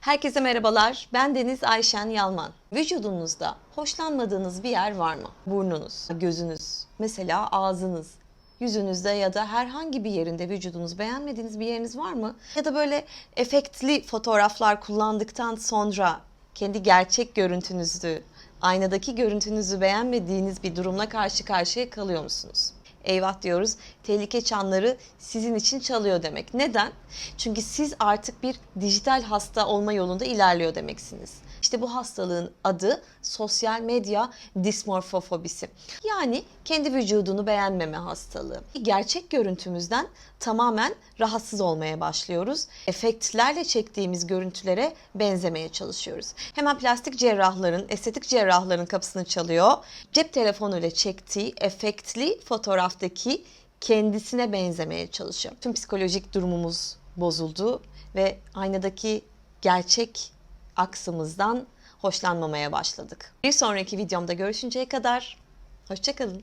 Herkese merhabalar. Ben Deniz Ayşen Yalman. Vücudunuzda hoşlanmadığınız bir yer var mı? Burnunuz, gözünüz, mesela ağzınız, yüzünüzde ya da herhangi bir yerinde vücudunuz beğenmediğiniz bir yeriniz var mı? Ya da böyle efektli fotoğraflar kullandıktan sonra kendi gerçek görüntünüzü, aynadaki görüntünüzü beğenmediğiniz bir durumla karşı karşıya kalıyor musunuz? Eyvah diyoruz. Tehlike çanları sizin için çalıyor demek. Neden? Çünkü siz artık bir dijital hasta olma yolunda ilerliyor demeksiniz. İşte bu hastalığın adı sosyal medya dismorfofobisi. Yani kendi vücudunu beğenmeme hastalığı. Gerçek görüntümüzden tamamen rahatsız olmaya başlıyoruz. Efektlerle çektiğimiz görüntülere benzemeye çalışıyoruz. Hemen plastik cerrahların, estetik cerrahların kapısını çalıyor. Cep telefonuyla çektiği efektli fotoğraftaki kendisine benzemeye çalışıyor. Tüm psikolojik durumumuz bozuldu ve aynadaki gerçek aksımızdan hoşlanmamaya başladık. Bir sonraki videomda görüşünceye kadar hoşçakalın.